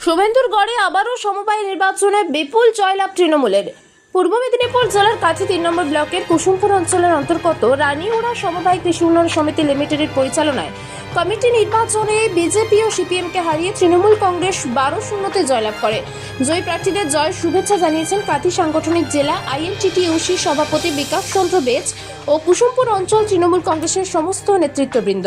শুভেন্দুর গড়ে আবারও সমবায় নির্বাচনে বিপুল জয়লাভ তৃণমূলের। পূর্ব মেদিনীপুর জেলার কাছে তিন নম্বর ব্লকের কুসুমপুর অঞ্চলের অন্তর্গত রানীউড়া সমবায় কৃষি উন্নয়ন সমিতি লিমিটেডের পরিচালনায় কমিটি নির্বাচনে বিজেপি ও সিপিএমকে হারিয়ে তৃণমূল কংগ্রেস বারো শূন্যতে জয়লাভ করে। জয়ী প্রার্থীদের জয় শুভেচ্ছা জানিয়েছেন কাথি সাংগঠনিক জেলা আইএনটিটিউসি সভাপতি বিকাশ চন্দ্র বেচ ও কুসুমপুর অঞ্চল তৃণমূল কংগ্রেসের সমস্ত নেতৃত্ববৃন্দ।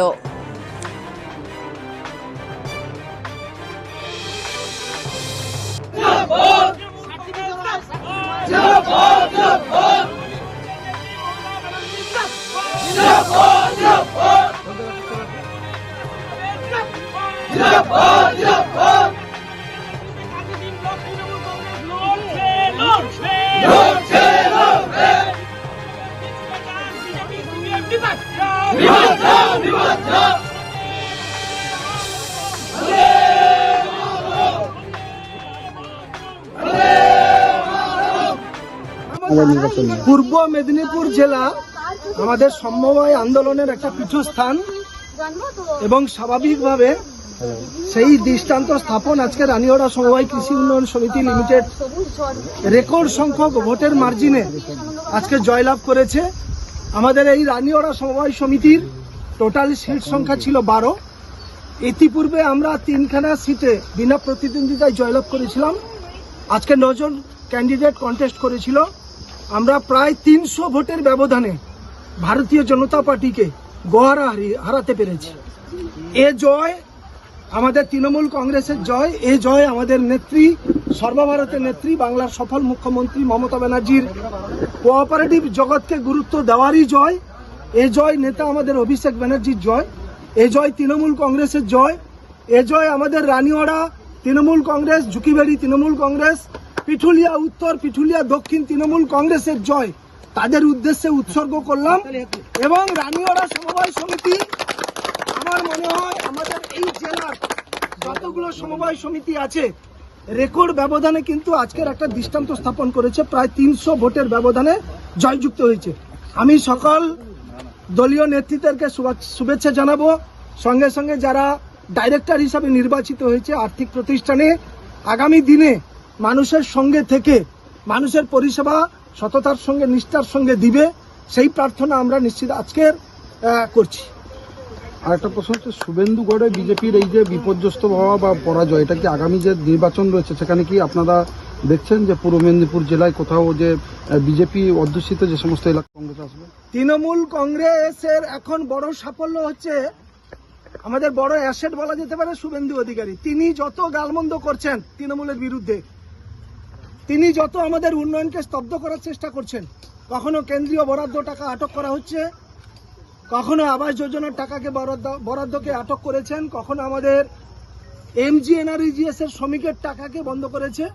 পূর্ব মেদিনীপুর জেলা আমাদের সমবায় আন্দোলনের একটা পীঠস্থান এবং স্বাভাবিকভাবে সেই দৃষ্টান্ত স্থাপন আজকে রানীওড়া সমবায় কৃষি উন্নয়ন সমিতি লিমিটেড। রেকর্ড সংখ্যক ভোটের মার্জিনে আজকে জয়লাভ করেছে। আমাদের এই রানীওড়া সমবায় সমিতির টোটাল সিট সংখ্যা ছিল বারো। ইতিপূর্বে আমরা তিনখানা সিটে বিনা প্রতিদ্বন্দ্বিতায় জয়লাভ করেছিলাম। আজকে নজন ক্যান্ডিডেট কন্টেস্ট করেছিল। আমরা প্রায় তিনশো ভোটের ব্যবধানে ভারতীয় জনতা পার্টিকে গোহারা হারাতে পেরেছি। এ জয় আমাদের তৃণমূল কংগ্রেসের জয়, এ জয় আমাদের নেত্রী, সর্বভারতের নেত্রী, বাংলার সফল মুখ্যমন্ত্রী মমতা ব্যানার্জির কোঅপারেটিভ জগৎকে গুরুত্ব দেওয়ারই জয়, এ জয় নেতা আমাদের অভিষেক ব্যানার্জির জয়, এ জয় তৃণমূল কংগ্রেসের জয়, এ জয় আমাদের রানীওয়াড়া তৃণমূল কংগ্রেস, ঝুঁকিবাড়ি তৃণমূল কংগ্রেস, পিঠুলিয়া উত্তর, পিঠুলিয়া দক্ষিণ তৃণমূল কংগ্রেসের জয়, তাদের উদ্দেশ্যে উৎসর্গ করলাম এবং রানীওয়াড়া সমবায় সমিতি আমার মনে হয় আমাদের এই জেলার যতগুলো সমবায় সমিতি আছে রেকর্ড ব্যবধানে কিন্তু আজকের একটা দৃষ্টান্ত স্থাপন করেছে। প্রায় তিনশো ভোটের ব্যবধানে জয়যুক্ত হয়েছে। আমি সকল দলীয় নেতৃত্বকে শুভেচ্ছা জানাব। সঙ্গে সঙ্গে যারা ডাইরেক্টর হিসাবে নির্বাচিত হয়েছে আর্থিক প্রতিষ্ঠানে, আগামী দিনে মানুষের সঙ্গে থেকে মানুষের পরিষেবা সততার সঙ্গে, নিষ্ঠার সঙ্গে দিবে। সেই প্রার্থনা আমরা নিশ্চিত আজকের করছি। আর একটা প্রশ্ন হচ্ছে শুভেন্দুগড়ে বিজেপির এই যে বিপর্যস্ত হওয়া বা পরাজয়, এটা কি আগামী যে নির্বাচন রয়েছে, সেখানে কি আপনারা দেখছেন যে পূর্ব মেদিনীপুর জেলায় কোথাও যে বিজেপি অধ্যুষিত যে সমস্ত এলাকা কংগ্রেস আসবে? তৃণমূল কংগ্রেসের এখন বড় সাফল্য হচ্ছে, আমাদের বড় অ্যাসেট বলা যেতে পারে শুভেন্দু অধিকারী। তিনি যত গালমন্দ করছেন তৃণমূলের বিরুদ্ধে, তিনি যত আমাদের উন্নয়নকে স্তব্ধ করার চেষ্টা করছেন, কখনো কেন্দ্রীয় বরাদ্দ টাকা আটক করা হচ্ছে কখনো আবাস যোজনার টাকাকে বরাদ্দ, বরাদ্দকে আটক করেছেন, কখনো আমাদের এমজিএনআরইজিএস এর শ্রমিকের টাকাকে বন্ধ করেছে।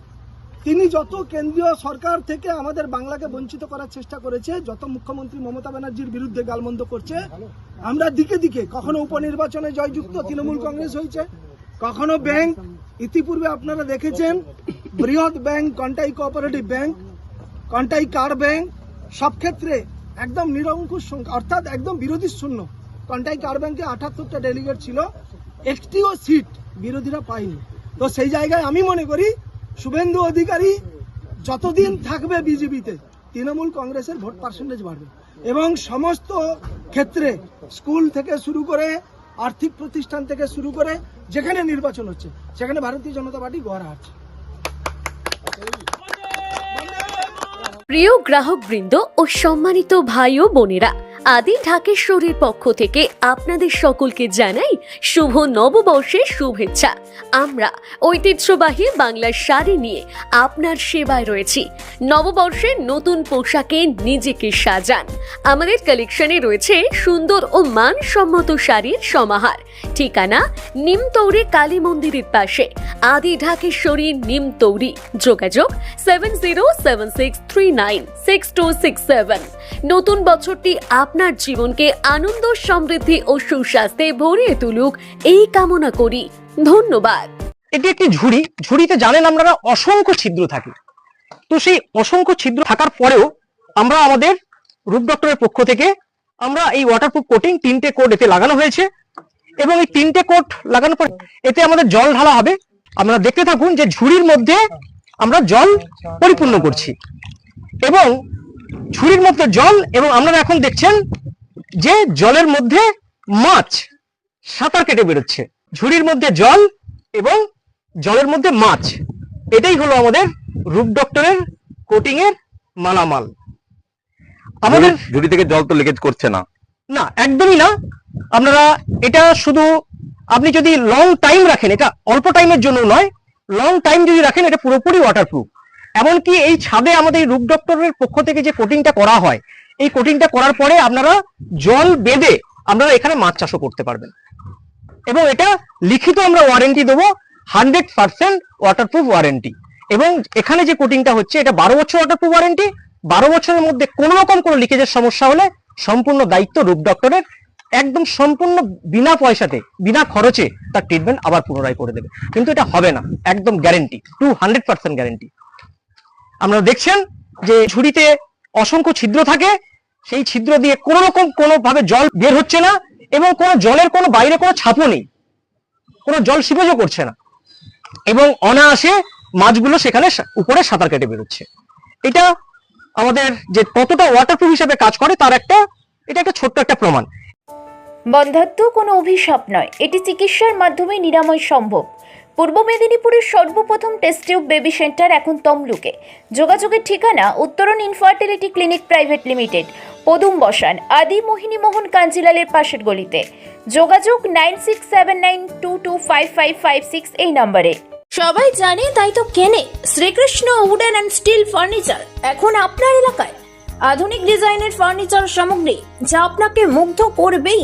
তিনি যত কেন্দ্রীয় সরকার থেকে আমাদের বাংলাকে বঞ্চিত করার চেষ্টা করেছে, যত মুখ্যমন্ত্রী মমতা ব্যানার্জির বিরুদ্ধে গালমন্দ করছে, আমরা দিকে দিকে, কখনো উপনির্বাচনে জয়যুক্ত তৃণমূল কংগ্রেস হয়েছে, কখনো ব্যাংক, ইতিপূর্বে আপনারা দেখেছেন, বৃহৎ bank, Contai cooperative bank, Contai কার ব্যাংক, সব ক্ষেত্রে একদম নিরঙ্কুশ সংখ্যা, অর্থাৎ একদম বিরোধী শূন্য। কন্টাই কার ব্যাংকে আঠাত্তরটা ডেলিগেট ছিল, একটিও সিট বিরোধীরা পায়নি। তো সেই জায়গায় আমি মনে করি, শুভেন্দু অধিকারী যতদিন থাকবে বিজেপিতে, তৃণমূল কংগ্রেসের ভোট পার্সেন্টেজ বাড়বে। এবং সমস্ত ক্ষেত্রে স্কুল থেকে শুরু করে আর্থিক প্রতিষ্ঠান থেকে শুরু করে যেখানে নির্বাচন হচ্ছে, সেখানে ভারতীয় জনতা পার্টি গড় হারছে। প্রিয় গ্রাহকবৃন্দ ও সম্মানিত ভাই ও বোনেরা আদি ঢাকেশ্বরীর পক্ষ থেকে আপনাদের সকলকে জানাই শুভ নববর্ষের শুভেচ্ছা। আমরা ঐতিহ্যবাহী বাংলার শাড়ি নিয়ে আপনার সেবায় রয়েছি। নববর্ষের নতুন পোশাকে নিজেকে সাজান। আমাদের কালেকশনে রয়েছে সুন্দর ও মানসম্মত শাড়ির সমাহার। ঠিকানা নিমতৌরি কালী মন্দিরের পাশে। আদি ঢাকেশ্বরী নিমতৌরি যোগাযোগ seven zero seven six three nine six two six seven নতুন বছরটি আপনার জীবনকে আনন্দ, সমৃদ্ধি ও সুস্বাস্থ্যে ভরিয়ে তুলুক এই কামনা করি। ধন্যবাদ। এটি একটি ঝুড়ি। ঝুড়িতে জানেন আপনারা অসংখ্য ছিদ্র থাকে। তো সেই অসংখ্য ছিদ্র থাকার পরেও আমরা আমাদের রূপ ডক্টরের পক্ষ থেকে আমরা এই ওয়াটারপ্রুফ কোটিং তিনটে কোট এতে লাগানো হয়েছে এবং এই তিনটে কোট লাগানোর পর এতে আমাদের জল ঢালা হবে। আমরা দেখতে থাকুন যে ঝুড়ির মধ্যে আমরা জল পরিপূর্ণ করছি। এবং ঝুড়ির মধ্যে জল এবং আপনারা এখন দেখছেন যে জলের মধ্যে মাছ সাঁতার কেটে বেরোচ্ছে। ঝুড়ির মধ্যে জল এবং জলের মধ্যে মাছ। এটাই হলো আমাদের রূপ ডক্টরের কোটিং এর মালামাল। আমাদের ঝুড়ি- ঝুড়ি থেকে জল তো লিকেজ করছে না। না একদমই না। আপনারা এটা শুধু আপনি যদি লং টাইম রাখেন এটা অল্প টাইমের জন্য নয় লং টাইম যদি রাখেন এটা পুরোপুরি ওয়াটারপ্রুফ এমনকি এই ছাদে আমাদের রূপ ডক্টরের পক্ষ থেকে যে কোটিংটা করা হয়, এই কোটিংটা করার পরে আপনারা জল বেঁধে আপনারা এখানে মাছ চাষও করতে পারবেন। এবং এটা লিখিত আমরা ওয়ারেন্টি দেবো হান্ড্রেড পার্সেন্ট ওয়াটারপ্রুফ ওয়ারেন্টি এবং এখানে যে কোটিংটা হচ্ছে, এটা বারো বছর ওয়াটারপ্রুফ ওয়ারেন্টি বারো বছরের মধ্যে কোনো রকম কোনো লিকেজের সমস্যা হলে সম্পূর্ণ দায়িত্ব রূপ ডক্টরের একদম সম্পূর্ণ বিনা পয়সাতে, বিনা খরচে তার ট্রিটমেন্ট আবার পুনরায় করে দেবে। কিন্তু এটা হবে না, একদম guarantee two hundred percent guarantee আপনারা দেখছেন যে ঝুড়িতে অসংখ্য ছিদ্র থাকে, সেই ছিদ্র দিয়ে কোনো রকম কোনো ভাবে জল বের হচ্ছে না এবং কোনো জলের কোনো বাইরে কোনো ছাপও নেই। কোনো জল সিপেজও করছে না। এবং অনায়াসে মাছগুলো সেখানে উপরে সাঁতার কেটে বেরোচ্ছে। এটা আমাদের যে কতটা ওয়াটারপ্রুফ হিসাবে কাজ করে তার একটা, এটা একটা ছোট্ট একটা প্রমাণ। বন্ধাত্ম কোনো অভিশাপ নয়। এটি চিকিৎসার মাধ্যমে নিরাময় সম্ভব। পূর্ব মেদিনীপুরের সর্বপ্রথম টেস্ট টিউব বেবি সেন্টার এখন তমলুকে। যোগাযোগের ঠিকানা উত্তরণ ইনফার্টিলিটি ক্লিনিক প্রাইভেট লিমিটেড পদুম বসান, আদি মোহিনী মোহন কাঞ্জিলালের পাশের গলিতে। যোগাযোগ nine six seven nine two two five five five six এই নম্বরে। সবাই জানে, তাই তো কেনে। Shrikrishna wooden and steel furniture এখন আপনার এলাকায়। আধুনিক ডিজাইনের ফার্নিচার সামগ্রী, যা আপনাকে মুগ্ধ করবেই।